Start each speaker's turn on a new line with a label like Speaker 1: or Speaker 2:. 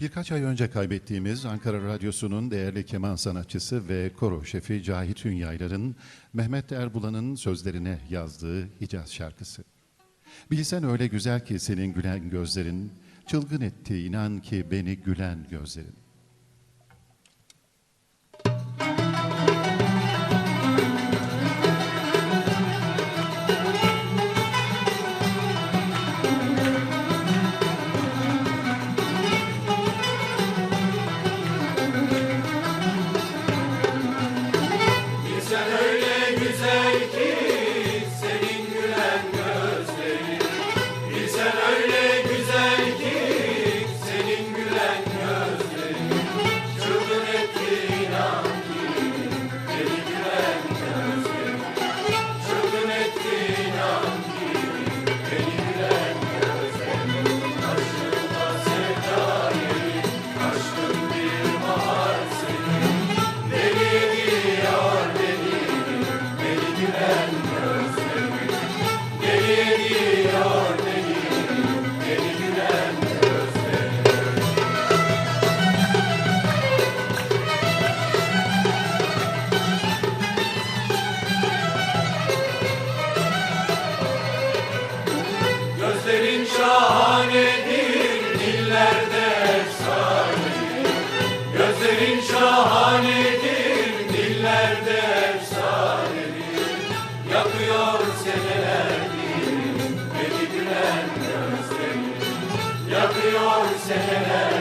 Speaker 1: Birkaç ay önce kaybettiğimiz Ankara Radyosu'nun değerli keman sanatçısı ve koro şefi Cahit Hünyaylar'ın Mehmet Erbulan'ın sözlerine yazdığı Hicaz şarkısı. Bilsen öyle güzel ki senin gülen gözlerin, çılgın etti inan ki beni gülen gözlerin. Selam.